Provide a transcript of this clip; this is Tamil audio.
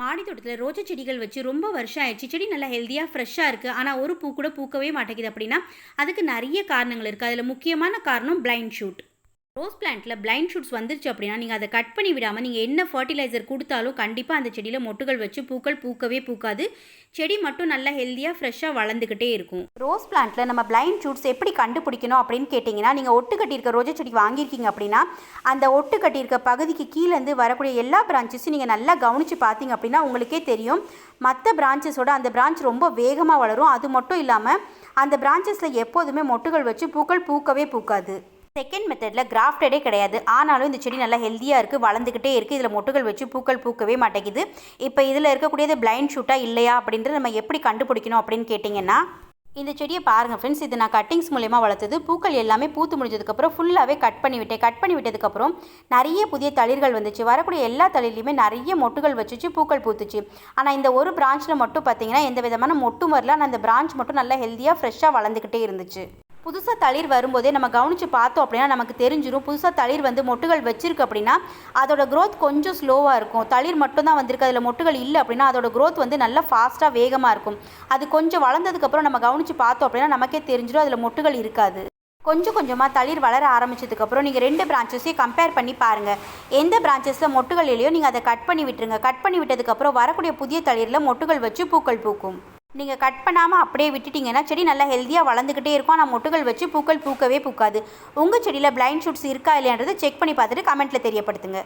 மாடி தோட்டத்தில் ரோஜா செடிகள் வச்சு ரொம்ப வருஷம் ஆயிடுச்சு. செடி நல்லா ஹெல்த்தியாக ஃப்ரெஷ்ஷாக இருக்குது ஆனால் ஒரு பூ கூட பூக்கவே மாட்டேங்குது அப்படின்னா அதுக்கு நிறைய காரணங்கள் இருக்குது அதில் முக்கியமான காரணம் பிளைண்ட் ஷூட் ரோஸ் பிளான்ட்டில் பிளைண்ட் ஷூட்ஸ் வந்துருச்சு அப்படின்னா நீங்கள் அதை கட் பண்ணி விடாமல் நீங்கள் என்ன ஃபர்டிலைசர் கொடுத்தாலும் கண்டிப்பாக அந்த செடியில் மொட்டுகள் வச்சு பூக்கள் பூக்கவே பூக்காது. செடி மட்டும் நல்லா ஹெல்த்தியாக ஃப்ரெஷ்ஷாக வளர்ந்துக்கிட்டே இருக்கும். ரோஸ் பிளான்ட்டில் நம்ம பிளைண்ட் ஷூட்ஸ் எப்படி கண்டுபிடிக்கணும் அப்படின்னு கேட்டிங்கன்னா நீங்கள் ஒட்டு கட்டியிருக்க ரோஜா செடி வாங்கியிருக்கீங்க அப்படின்னா அந்த ஒட்டு கட்டியிருக்க பகுதிக்கு கீழேருந்து வரக்கூடிய எல்லா பிரான்ச்சஸும் நீங்கள் நல்லா கவனித்து பார்த்தீங்க அப்படின்னா உங்களுக்கே தெரியும். மற்ற பிரான்ச்சஸோட அந்த பிரான்ச் ரொம்ப வேகமாக வளரும். அது மட்டும் இல்லாமல் அந்த பிரான்ச்சஸில் எப்போதுமே மொட்டுகள் வச்சு பூக்கள் பூக்கவே பூக்காது. செகண்ட் மெத்தடில் கிராஃப்டடே கிடையாது. ஆனாலும் இந்த செடி நல்லா ஹெல்த்தியாக இருக்குது வளர்ந்துக்கிட்டே இருக்குது இதில் மொட்டுகள் வச்சு பூக்கள் பூக்கவே மாட்டேங்குது. இப்போ இதில் இருக்கக்கூடியது பிளைண்ட் ஷூட்டாக இல்லையா அப்படின்றது நம்ம எப்படி கண்டுபிடிக்கணும் அப்படின்னு கேட்டிங்கன்னா இந்த செடியை பாருங்கள் ஃப்ரெண்ட்ஸ் இது நான் கட்டிங்ஸ் மூலயமா வளர்த்தது. பூக்கள் எல்லாமே பூத்து முடிஞ்சதுக்கப்புறம் ஃபுல்லாகவே கட் பண்ணி விட்டேன். கட் பண்ணி விட்டதுக்கப்புறம் நிறைய புதிய தளிர்கள் வந்துச்சு. வரக்கூடிய எல்லா தளிர்லையுமே நிறைய மொட்டுகள் வச்சுச்சு பூக்கள் பூத்துச்சு. ஆனால் இந்த ஒரு பிரான்ச்சில் மட்டும் பார்த்தீங்கன்னா எந்த விதமான மொட்டும் வரல. ஆனால் அந்த பிரான்ச் மட்டும் நல்லா ஹெல்த்தியாக ஃப்ரெஷ்ஷாக வளர்ந்துக்கிட்டே இருந்துச்சு. புதுசாக தளிர் வரும்போதே நம்ம கவனித்து பார்த்தோம் அப்படின்னா நமக்கு தெரிஞ்சிடும் புதுசாக தளிர் வந்து மொட்டுகள் வச்சிருக்கு அப்படின்னா அதோட க்ரோத் கொஞ்சம் ஸ்லோவாக இருக்கும். தளிர் மட்டும்தான் வந்திருக்கு. அதில் மொட்டுகள் இல்லை அப்படின்னா அதோட க்ரோத் வந்து நல்லா ஃபாஸ்ட்டாக வேகமாக இருக்கும். அது கொஞ்சம் வளர்ந்ததுக்கப்புறம் நம்ம கவனித்து பார்த்தோம் அப்படின்னா நமக்கே தெரிஞ்சிடும் அதில் மொட்டுகள் இருக்காது. கொஞ்சம் கொஞ்சமாக தளிர் வளர ஆரம்பிச்சதுக்கப்புறம் நீங்கள் ரெண்டு பிரான்ச்சஸையும் கம்பேர் பண்ணி பாருங்கள் எந்த பிரான்ச்சஸில் மொட்டுகள் இல்லையோ நீங்கள் அதை கட் பண்ணி விட்டுருங்க. கட் பண்ணி விட்டதுக்கப்புறம் வரக்கூடிய புதிய தளிரில் மொட்டுகள் வச்சு பூக்கள் பூக்கும். நீங்கள் கட் பண்ணாமல் அப்படியே விட்டுட்டீங்கன்னா செடி நல்லா ஹெல்த்தியாக வளர்ந்துக்கிட்டே இருக்கும். ஆனால் மொட்டுகள் வச்சு பூக்கள் பூக்கவே பூக்காது. உங்கள் செடியில் பிளைண்ட் ஷூட்ஸ் இருக்கா இல்லையான்றதை செக் பண்ணி பார்த்துட்டு கமெண்ட்டில் தெரியப்படுத்துங்க.